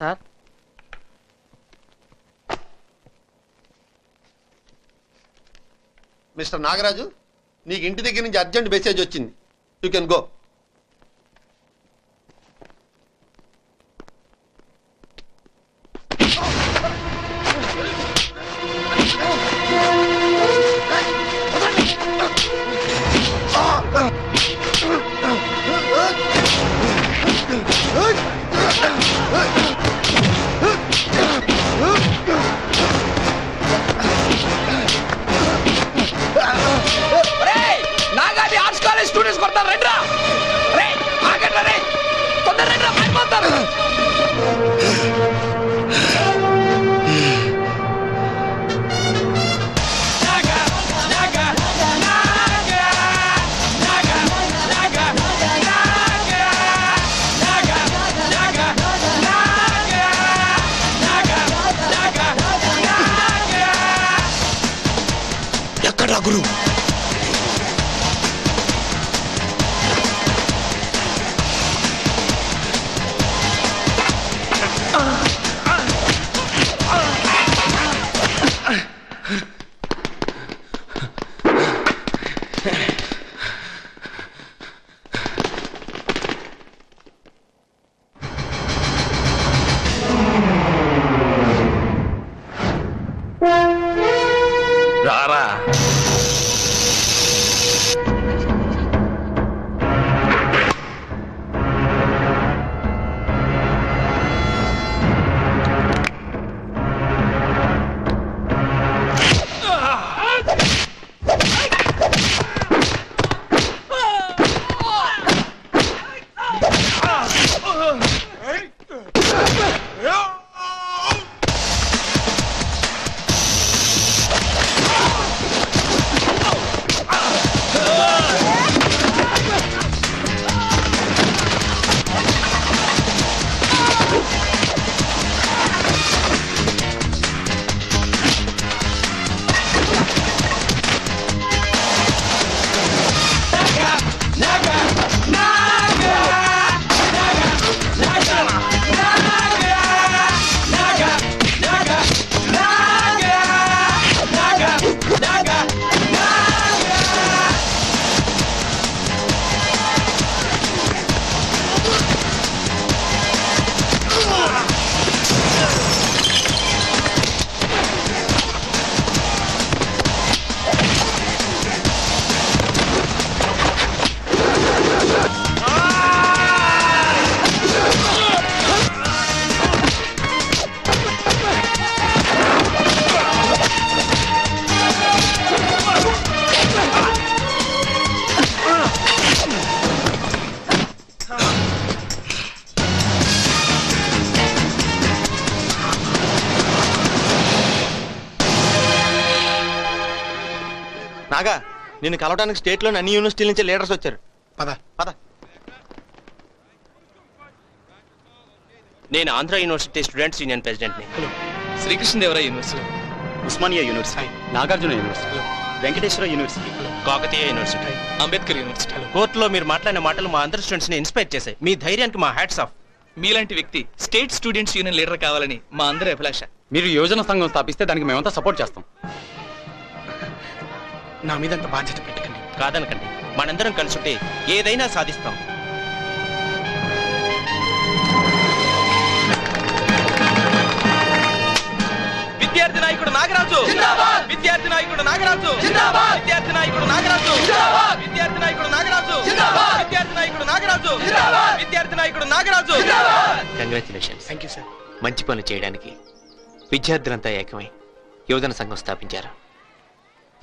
Sir mister Nagaraju నీకు ఇంటి దగ్గర నుంచి అర్జెంట్ మెసేజ్ వచ్చింది యూ కెన్ గో Ah! రారా? నాగా నిన్ను కలవడానికి స్టేట్లోని అన్ని యూనివర్సిటీల నుంచి లీడర్స్ వచ్చారు. పద. పద. నేను Andhra university students union ప్రెసిడెంట్ని Srikrishnadevaraya university Osmania university Nagarjuna university Venkateswara university Kakatiya university Ambedkar university కోర్టులో మీరు మాట్లాడిన మాటలు మా అందరు స్టూడెంట్స్ని ఇన్స్పైర్ చేశాయి. మీ ధైర్యానికి మా హ్యాట్స్ ఆఫ్ మీలాంటి వ్యక్తి స్టేట్ స్టూడెంట్స్ యూనియన్ లీడర్ కావాలని మా అందరి అభిలాష. మీరు యోజన సంఘం స్థాపిస్తే దానికి మేమంతా సపోర్ట్ చేస్తాం. నా మీదంత బాధ్యత పెట్టకండి. కాదనకండి. మనందరం కలుసుంటే ఏదైనా సాధిస్తాం. విద్యార్థి నాయకుడు నాగరాజు! విద్యార్థి నాయకుడు నాగరాజు! విద్యార్థి నాయకుడు నాగరాజు! విద్యార్థి నాయకుడు నాగరాజు! విద్యార్థి నాయకుడు నాగరాజు! విద్యార్థి నాయకుడు Nagaraju! Congratulations thank you sir మంచి పనులు చేయడానికి విద్యార్థులంతా ఏకమై యువజన సంఘం స్థాపించారు.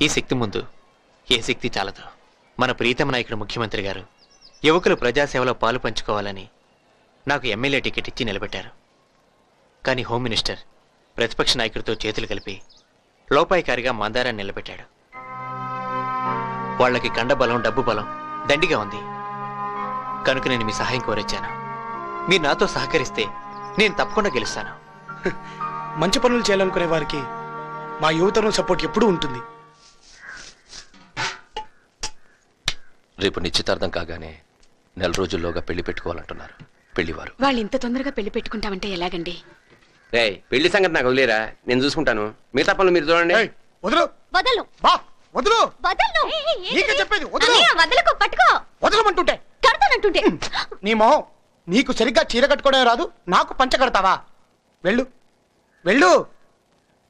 ఈ శక్తి ముందు ఏ శక్తి చాలదు. మన ప్రీతమ నాయకుడు ముఖ్యమంత్రి గారు యువకులు ప్రజాసేవలో పాలు పంచుకోవాలని నాకు ఎమ్మెల్యే టికెట్ ఇచ్చి నిలబెట్టారు. కానీ హోమ్ మినిస్టర్ ప్రతిపక్ష నాయకుడితో చేతులు కలిపి లోపాయికారిగా మందారాన్ని నిలబెట్టాడు. వాళ్ళకి కండబలం డబ్బు బలం దండిగా ఉంది. కనుక నేను మీ సహాయం కోరొచ్చాను. మీరు నాతో సహకరిస్తే నేను తప్పకుండా గెలుస్తాను. మంచి పనులు చేయాలనుకునే వారికి మా యువతరం సపోర్ట్ ఎప్పుడూ ఉంటుంది. రేపు నిశ్చితార్థం కాగానే నెల రోజుల్లోగా పెళ్ళి పెట్టుకోవాలంటున్నారు. పెళ్ళివారు. వాళ్ళు ఇంత తొందరగా పెళ్ళి పెట్టుకుంటామంటే ఎలాగండి? రే పెళ్ళి సంగతి నాకు వదిలేరా? నేను చూసుకుంటాను. మిగతా పనులు మీరు చూడండి. ఏయ్, వదులు. వదలు. బా వదులు. వదలు నీకే చెప్పేది, వదలు. అన్నయ్య, వదలకు పట్టుకో. వదలమంటుంటే. కడతానంటుంటే. నీ మొహం నీకు సరిగ్గా చీర కట్టుకోవడం రాదు నాకు పంచ కడతావా? వెళ్ళు. వెళ్ళు.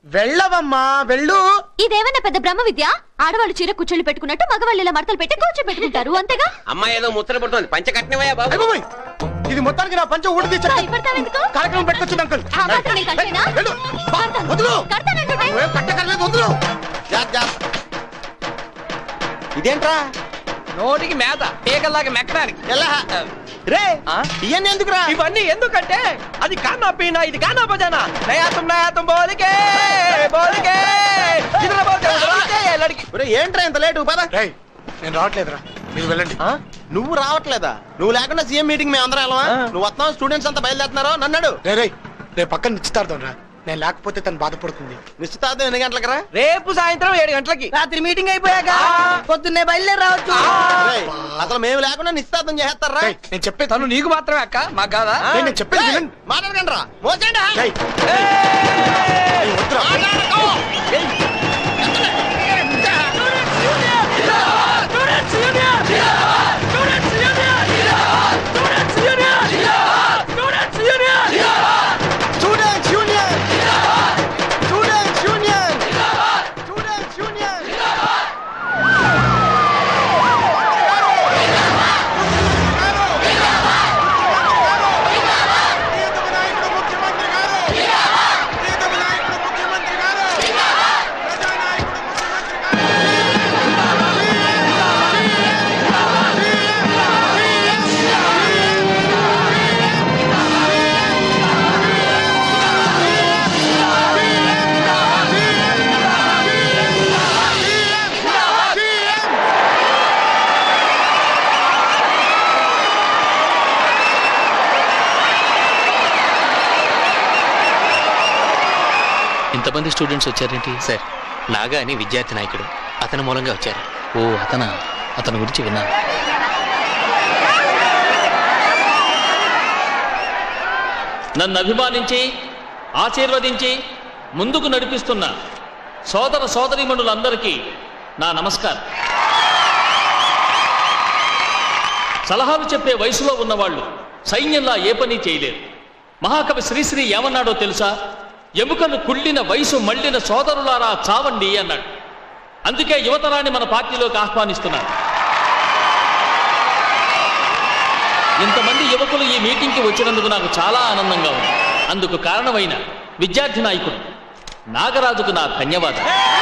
వెళ్ళవమ్మా వెళ్ళు. ఇదేమన్నా పెద్ద బ్రహ్మ విద్య ఆడవాళ్ళు చీర కూర్చొని పెట్టుకున్నట్టు మగవాళ్ళు ఇలా మడతలు పెట్టి కూర్చొని పెట్టుకుంటారు అంతేగా? అమ్మాయి ఏదో ముచ్చట పడుతుంది. పంచ కట్టినవయ్యా బాబు. అయ్య ఇది మొత్తానికి నా పంచ ఊడి భయపడతావెందుకు? కార్యక్రమం అంకుల్. ఆ మాత్రం నీకు అంతేనా? వెళ్ళు. బా, కడతాను. వదులు. కడతానంటుంటే. నువ్వేం కట్టకర్లేదు వదులు. జాగ్రత్త, జాగ్రత్త. ఇదేంట్రా? నోటికి మేత పీకల్లాగా మెక్కడానికి. ఎలా? రే ఇవన్నీ ఎందుకురా? ఇవన్నీ ఎందుకంటే అది కానా పీనా ఇది కానా బజానా నయాతం నయాతం బోలికే బోలికే. ఇతర బోలికే లడికి. ఏంట్రా ఇంత లేటు పద. రేయ్ నేను రావట్లేదురా. మీరు వెళ్ళండి. ఆ? నువ్వు రావట్లేదా? నువ్వు లేకుండా సీఎం మీటింగ్ మేము అందరం వెళ్ళవా. నువ్వు వస్తావు స్టూడెంట్స్ అంతా బయలుదేరుతున్నారో? నన్నాడు రే రేయ్ రేపు పక్కన నిశ్చితార్థం రా. నేను లేకపోతే తను బాధపడుతుంది. నిశ్చితార్థం ఎన్ని గంటలకు రా? రేపు సాయంత్రం ఏడు గంటలకి. రాత్రి మీటింగ్ అయిపోయాక పొద్దున్నే బయలుదేరి రావచ్చు. రేయ్, అసలు మేము లేకుండా నిశ్చితార్థం చేస్తారా రేయ్, నేను చెప్పేది తను నీకు మాత్రమే అక్క మాకు కాదా? రేయ్, నేను చెప్పేది వినండి. మాట్లాడకండి రా. వద్దురా. ఇంతమంది స్టూడెంట్స్ వచ్చారేంటి? సార్ నాగా అని విద్యార్థి నాయకుడు. అతని మూలంగా వచ్చారు. ఓ అతనా? అతని గురించి విన్నాను నన్ను అభిమానించి ఆశీర్వదించి ముందుకు నడిపిస్తున్న సోదర సోదరీమణులందరికీ నా నమస్కారం. సలహాలు చెప్పే వయసులో ఉన్నవాళ్ళు సైన్యంలా ఏ పని చేయలేరు. మహాకవి శ్రీశ్రీ ఏమన్నాడో తెలుసా? ఎముకలు కుళ్ళిన వయసు మళ్ళిన సోదరులారా చావండి అన్నాడు. అందుకే యువతరాన్ని మన పార్టీలోకి ఆహ్వానిస్తున్నారు. ఇంతమంది యువకులు ఈ మీటింగ్కి వచ్చినందుకు నాకు చాలా ఆనందంగా ఉంది. అందుకు కారణమైన విద్యార్థి నాయకుడు నాగరాజుకు నా ధన్యవాదాలు.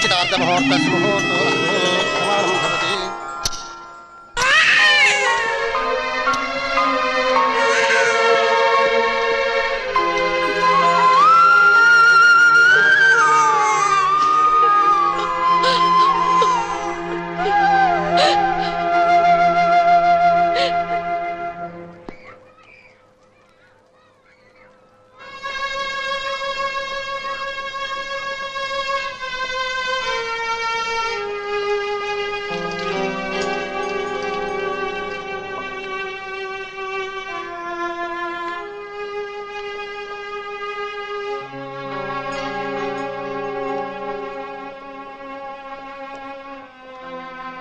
Csináltam a harcás mohort.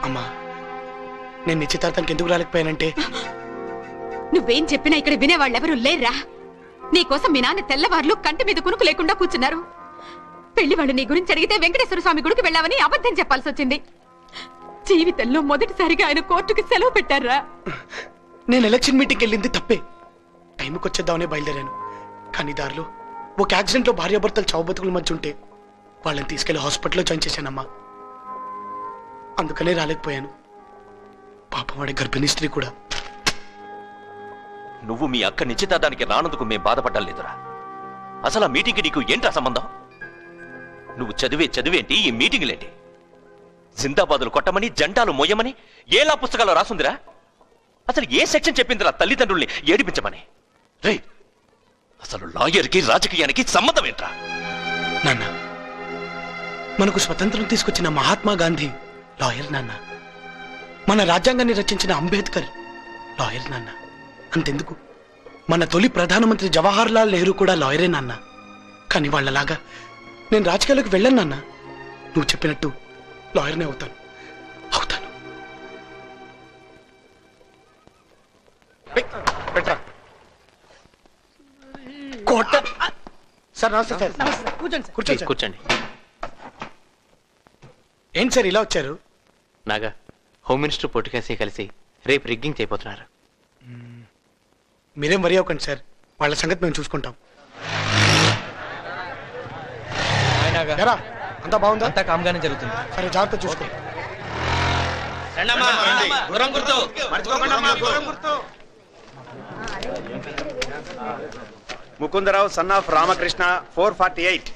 అమ్మా నేను నిశ్చితార్థానికి ఎందుకు రాలేకపోయానంటే? నువ్వేం చెప్పినా ఇక్కడ వినేవాళ్ళెవరూ లేర్రా నీకోసం మీ నాన్న తెల్లవార్లు కంటి మీద కునుకు లేకుండా కూర్చున్నారు. పెళ్ళి వాళ్ళు నీ గురించి అడిగితే వెంకటేశ్వర స్వామి గుడికి వెళ్ళావని అబద్ధం చెప్పాల్సి వచ్చింది. జీవితంలో మొదటిసారిగా ఆయన కోర్టుకి సెలవు పెట్టారా? నేను ఎలక్షన్ మీటింగ్కి వెళ్ళింది తప్పే. టైంకి వచ్చేద్దామనే బయలుదేరాను. కానీ దారిలో ఒక యాక్సిడెంట్లో భార్యాభర్తలు చావుబతుకుల మధ్య ఉంటే వాళ్ళని తీసుకెళ్ళి హాస్పిటల్లో జాయిన్ చేశానమ్మా. అందుకనే రాలేకపోయాను. పాపం వాడి గర్భిణీ స్త్రీ కూడా. నువ్వు మీ అక్క నిశ్చితార్థానికి రానందుకు మేం బాధపడ్డం లేదురా. అసలు ఆ మీటింగ్కి నీకు ఏంట్రా సంబంధం? నువ్వు చదివే చదివేంటి ఈ మీటింగ్లేంటి? జిందాబాదులు కొట్టమని జెండాలు మోయమని ఏలా పుస్తకాల్లో రాసుందిరా? అసలు ఏ సెక్షన్ చెప్పిందిరా తల్లిదండ్రుల్ని ఏడిపించమని? రే అసలు లాయర్కి రాజకీయానికి సంబంధం ఏంట్రా? నాన్న మనకు స్వతంత్రం తీసుకొచ్చిన మహాత్మా గాంధీ లాయర్ నాన్న. మన రాజ్యాంగాన్ని రచించిన అంబేద్కర్. లాయర్ నాన్న. అంతెందుకు? మన తొలి ప్రధానమంత్రి జవహర్ లాల్ నెహ్రూ కూడా లాయరే నాన్న. కానీ వాళ్ళలాగా నేను రాజకీయాలకు వెళ్ళను నాన్న. నువ్వు చెప్పినట్టు లాయర్నే అవుతాను. అవుతాను. కోట. సార్ నమస్తే సార్. కూర్చోండి సార్. కూర్చోండి సార్. కూర్చోండి. ఏంటి సార్ ఇలా వచ్చారు? నాగా హోమ్ మినిస్టర్ పొట్టుకేసి కలిసి రేపు రిగ్గింగ్ చేయబోతున్నారు. మీరేం వరి అవ్వకండి సార్. వాళ్ళ సంగతి మేము చూసుకుంటాం. ఎరా అంతా బాగుందా? అంతా కామ్గానే జరుగుతుంది. సరే జాగ్రత్త చూసుకో. Mukundarao son of Ramakrishna four forty eight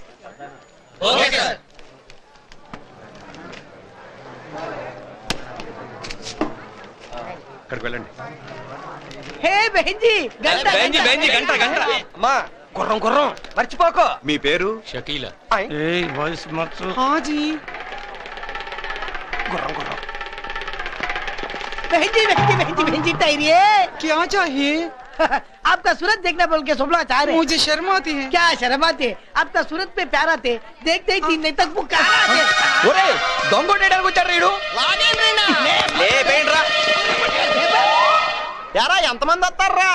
అక్కడికి వెళ్ళండి హే బెంజీ గంట బెంజి బెంజి గంట గంట అమ్మా గుర్రం గుర్రం మర్చిపోకో మీ పేరు షకీల हाँ जी बहन जी बहन जी बहन जी बहन जी ठहरिए क्या चाहिए आपका सूरत देखना बोल के सोमला चाह रहे हैं। मुझे शर्म आती है क्या शर्म आते आपका सूरत पे प्यार आते देखते ही तीन दिन तक पुकार आते ఒరే దొంగొట్టేయడానికి వచ్చాడు రీడు లేపేంట్రా ఎరా ఎంతమంది వస్తారా